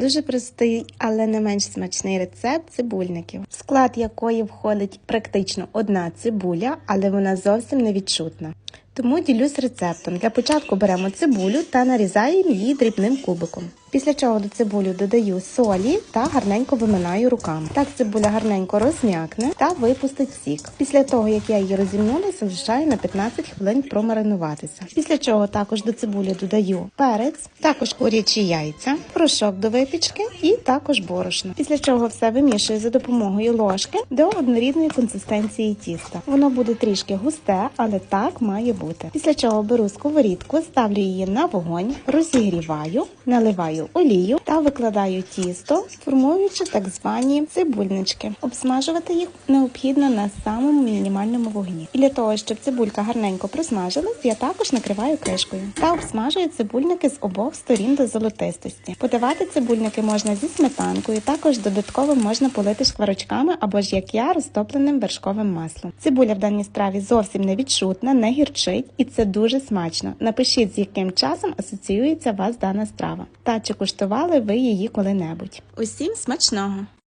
Дуже простий, але не менш смачний рецепт цибульників, в склад якої входить практично одна цибуля, але вона зовсім не відчутна. Тому ділюсь рецептом. Для початку беремо цибулю та нарізаємо її дрібним кубиком. Після чого до цибулю додаю солі та гарненько виминаю руками. Так цибуля гарненько розм'якне та випустить сік. Після того, як я її розімнула, залишаю на 15 хвилин промаринуватися. Після чого також до цибулі додаю перець, також курячі яйця, порошок до випічки і також борошно. Після чого все вимішую за допомогою ложки до однорідної консистенції тіста. Воно буде трішки густе, але так має бути. Після чого беру сковорідку, ставлю її на вогонь, розігріваю, наливаю олію та викладаю тісто, формуючи так звані цибульнички. Обсмажувати їх необхідно на самому мінімальному вогні. І для того, щоб цибулька гарненько просмажилась, я також накриваю кришкою та обсмажую цибульники з обох сторін до золотистості. Подавати цибульники можна зі сметанкою, також додатково можна полити шкварочками або ж як я розтопленим вершковим маслом. Цибуля в даній страві зовсім не відчутна, не гірчить, і це дуже смачно. Напишіть, з яким часом асоціюється вас дана страва, та чи куштували ви її коли-небудь. Усім смачного!